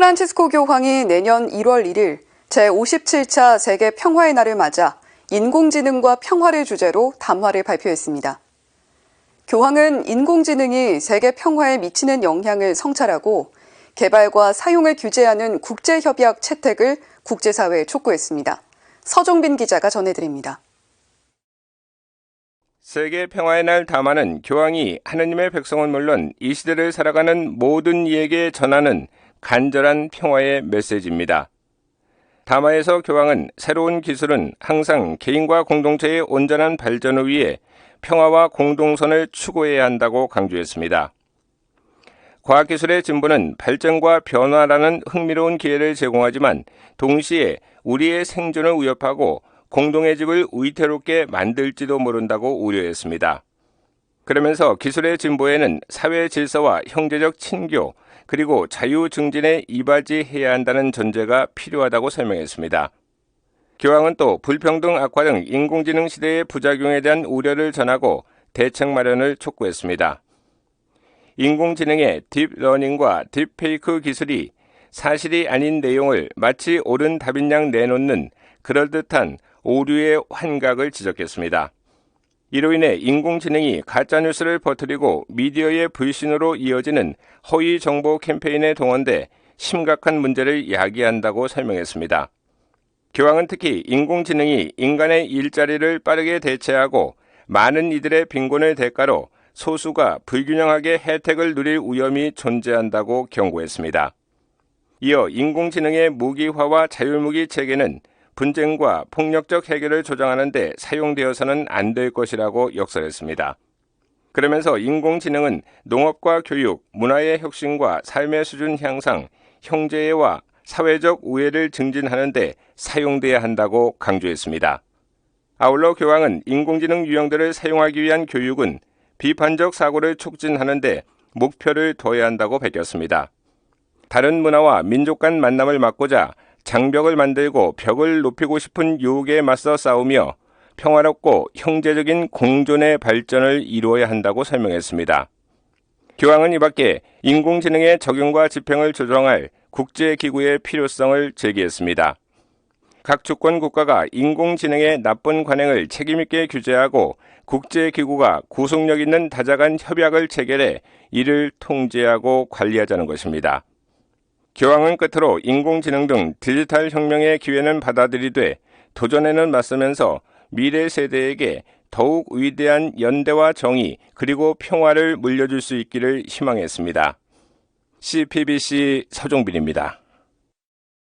프란치스코 교황이 내년 1월 1일 제57차 세계 평화의 날을 맞아 인공지능과 평화를 주제로 담화를 발표했습니다. 교황은 인공지능이 세계 평화에 미치는 영향을 성찰하고 개발과 사용을 규제하는 국제협약 채택을 국제사회에 촉구했습니다. 서종빈 기자가 전해드립니다. 세계 평화의 날 담화는 교황이 하느님의 백성은 물론 이 시대를 살아가는 모든 이에게 전하는 간절한 평화의 메시지입니다. 담화에서 교황은 새로운 기술은 항상 개인과 공동체의 온전한 발전을 위해 평화와 공동선을 추구해야 한다고 강조했습니다. 과학기술의 진보는 발전과 변화라는 흥미로운 기회를 제공하지만 동시에 우리의 생존을 위협하고 공동의 집을 위태롭게 만들지도 모른다고 우려했습니다. 그러면서 기술의 진보에는 사회 질서와 형제적 친교, 그리고 자유 증진에 이바지해야 한다는 전제가 필요하다고 설명했습니다. 교황은 또 불평등 악화 등 인공지능 시대의 부작용에 대한 우려를 전하고 대책 마련을 촉구했습니다. 인공지능의 딥러닝과 딥페이크 기술이 사실이 아닌 내용을 마치 옳은 답인 양 내놓는 그럴듯한 오류의 환각을 지적했습니다. 이로 인해 인공지능이 가짜뉴스를 퍼뜨리고 미디어의 불신으로 이어지는 허위 정보 캠페인에 동원돼 심각한 문제를 야기한다고 설명했습니다. 교황은 특히 인공지능이 인간의 일자리를 빠르게 대체하고 많은 이들의 빈곤을 대가로 소수가 불균형하게 혜택을 누릴 위험이 존재한다고 경고했습니다. 이어 인공지능의 무기화와 자율무기 체계는 분쟁과 폭력적 해결을 조장하는 데 사용되어서는 안 될 것이라고 역설했습니다. 그러면서 인공지능은 농업과 교육, 문화의 혁신과 삶의 수준 향상, 형제애와 사회적 우애를 증진하는 데 사용돼야 한다고 강조했습니다. 아울러 교황은 인공지능 유형들을 사용하기 위한 교육은 비판적 사고를 촉진하는 데 목표를 둬야 한다고 밝혔습니다. 다른 문화와 민족 간 만남을 막고자 장벽을 만들고 벽을 높이고 싶은 유혹에 맞서 싸우며 평화롭고 형제적인 공존의 발전을 이루어야 한다고 설명했습니다. 교황은 이 밖에 인공지능의 적용과 집행을 조정할 국제기구의 필요성을 제기했습니다. 각 주권 국가가 인공지능의 나쁜 관행을 책임있게 규제하고 국제기구가 구속력 있는 다자간 협약을 체결해 이를 통제하고 관리하자는 것입니다. 교황은 끝으로 인공지능 등 디지털 혁명의 기회는 받아들이되 도전에는 맞서면서 미래 세대에게 더욱 위대한 연대와 정의 그리고 평화를 물려줄 수 있기를 희망했습니다. CPBC 서종빈입니다.